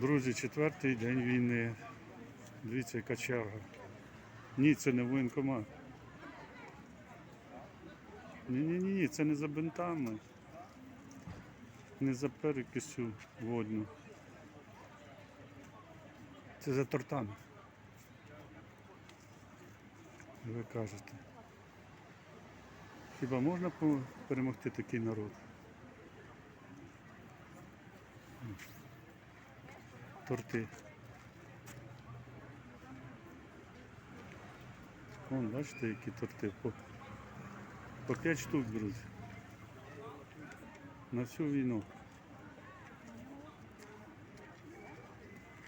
Друзі, четвертий день війни. Дивіться, яка черга. Ні, це не воєнкомат. Ні, ні, ні, ні, це не за бинтами. Не за перекисю водну. Це за тортами. Ви кажете. Хіба можна перемогти такий народ? Торти. Вон, бачите, які торти. По, по 5 штук, друзі. На всю війну.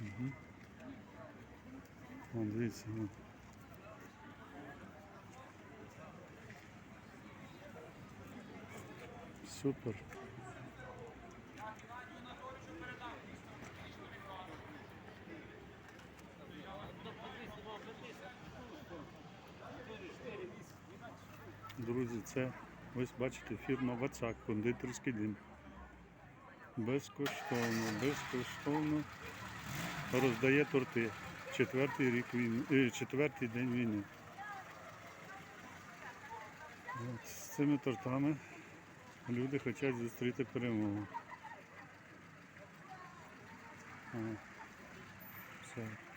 Угу. Вон, дивіться. Вон. Супер. Друзі, це ось бачите фірма Вацак, кондитерський дім. Безкоштовно, безкоштовно роздає торти. Четвертий рік війни, е, четвертий день війни. От, з цими тортами люди хочуть зустріти перемогу. Все.